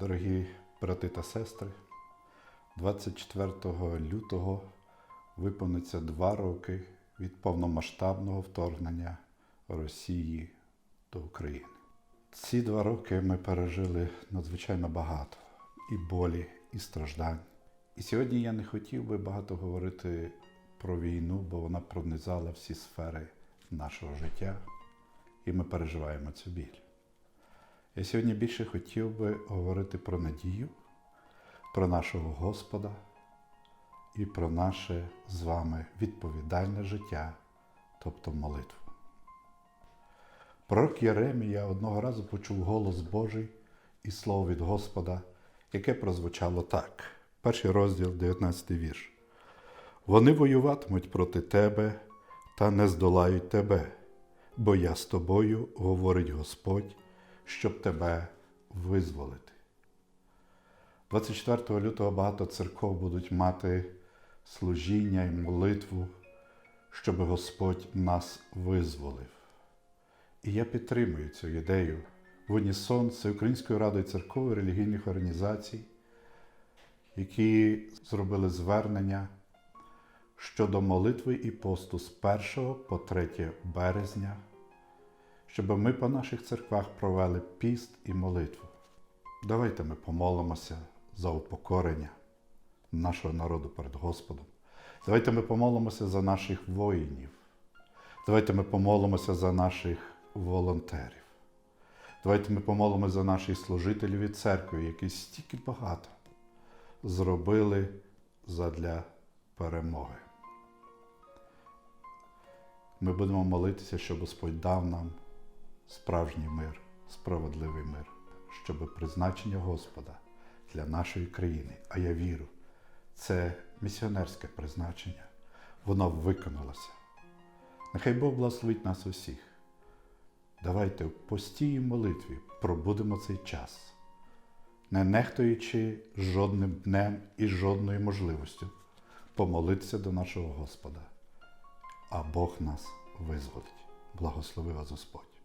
Дорогі брати та сестри, 24 лютого виповниться два роки від повномасштабного вторгнення Росії до України. Ці два роки ми пережили надзвичайно багато і болі, і страждань. І сьогодні я не хотів би багато говорити про війну, бо вона пронизала всі сфери нашого життя, і ми переживаємо цю біль. Я сьогодні більше хотів би говорити про надію, про нашого Господа і про наше з вами відповідальне життя, тобто молитву. Пророк Єремія одного разу почув голос Божий і слово від Господа, яке прозвучало так. Перший розділ, 19 вірш. Вони воюватимуть проти тебе та не здолають тебе, бо я з тобою, говорить Господь, щоб тебе визволити. 24 лютого багато церков будуть мати служіння і молитву, щоб Господь нас визволив. І я підтримую цю ідею в унісон з Українською радою церков релігійних організацій, які зробили звернення щодо молитви і посту з 1 по 3 березня, щоб ми по наших церквах провели піст і молитву. Давайте ми помолимося за упокорення нашого народу перед Господом. Давайте ми помолимося за наших воїнів. Давайте ми помолимося за наших волонтерів. Давайте ми помолимося за наших служителів і церкви, які стільки багато зробили задля перемоги. Ми будемо молитися, щоб Господь дав нам справжній мир, справедливий мир, щоб призначення Господа для нашої країни, а я вірю, це місіонерське призначення, воно виконалося. Нехай Бог благословить нас усіх. Давайте в постій молитві пробудемо цей час, не нехтуючи жодним днем і жодною можливістю помолитися до нашого Господа, а Бог нас визволить. Благослови вас Господь.